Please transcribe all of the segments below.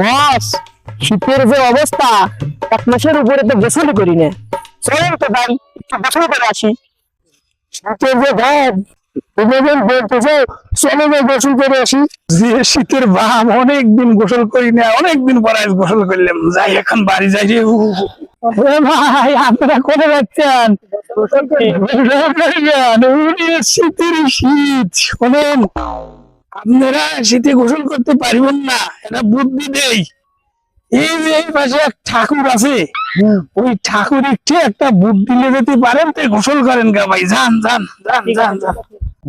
বস শীতের যে অবস্থা এক মাসের উপরে তো গোসল করি না। চলেন তো ভাই একটু গোসল করে আসি। শীতের যে ভাব এভাবে বলতেছে চলে যাই গোসল করে আসি। যে শীতের বাম অনেক দিন গোসল করি না অনেক দিন পরে গোসল করলাম। যাই এখন বাড়ি যাই রে ভাই আপনারা করে যাচ্ছেন? শীতের শীত শোনেন। আপনারা শীতে গোসল করতে পারবেন না এটা বুদ্ধি দেই। এই যে এই পাশে এক ঠাকুর আছে ওই ঠাকুর একটু একটা বুদ্ধি দিলে যেতে পারেন তো গোসল করেন গা ভাই। যান যান যান যান যান।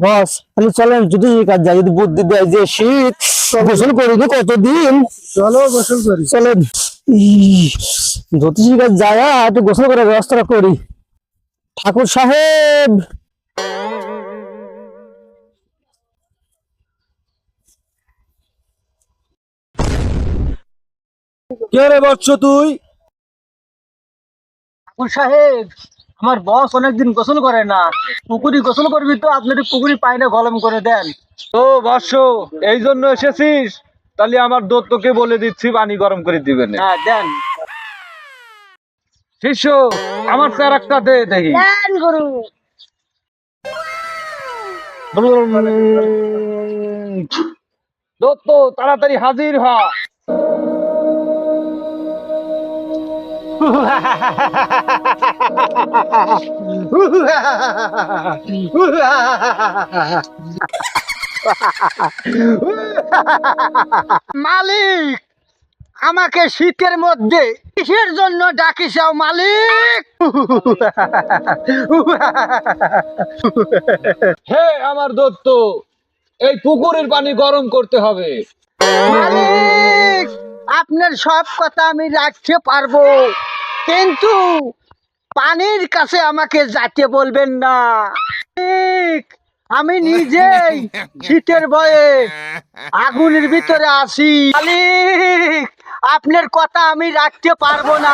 বস তাহলে চলেন যদি কাজ যায় যদি বুদ্ধি দেয় যে শীত গোসল করিনি কতদিন? চলো গোসল করি। চলেন। জ্যোতিষী কাজ যায় একটু গোসল করার ব্যবস্থা করি। ঠাকুর সাহেব! কে রে বৎস তুই? ঠাকুর সাহেব আমার বস অনেকদিন গোসল করে না। পুকুরি গোসল করবি তো আপনি একটু পুকুরি পানিটা গরম করে দেন। ও বৎস এই জন্য এসেছিস? তাহলে আমার দত্তকে বলে দিচ্ছি পানি গরম করে দিবেন। হ্যাঁ দেন। শিষ্য আমার স্যার একটা দে দেখি। দেন গরু। দত্ত তাড়াতাড়ি হাজির হ। মালিক আমাকে শীতের মধ্যে কিসের জন্য ডাকি ডাকিসাও মালিক? হে আমার দত্ত এই পুকুরের পানি গরম করতে হবে। মালিক! আপনার সব কথা আমি রাখতে পারব। কিন্তু পানির কাছে আমাকে যাতে বলবেন না। ঠিক, আমি নিজেই শীতের ভয়ে আগুনের ভিতরে আসি আপনার কথা আমি রাখতে পারব না।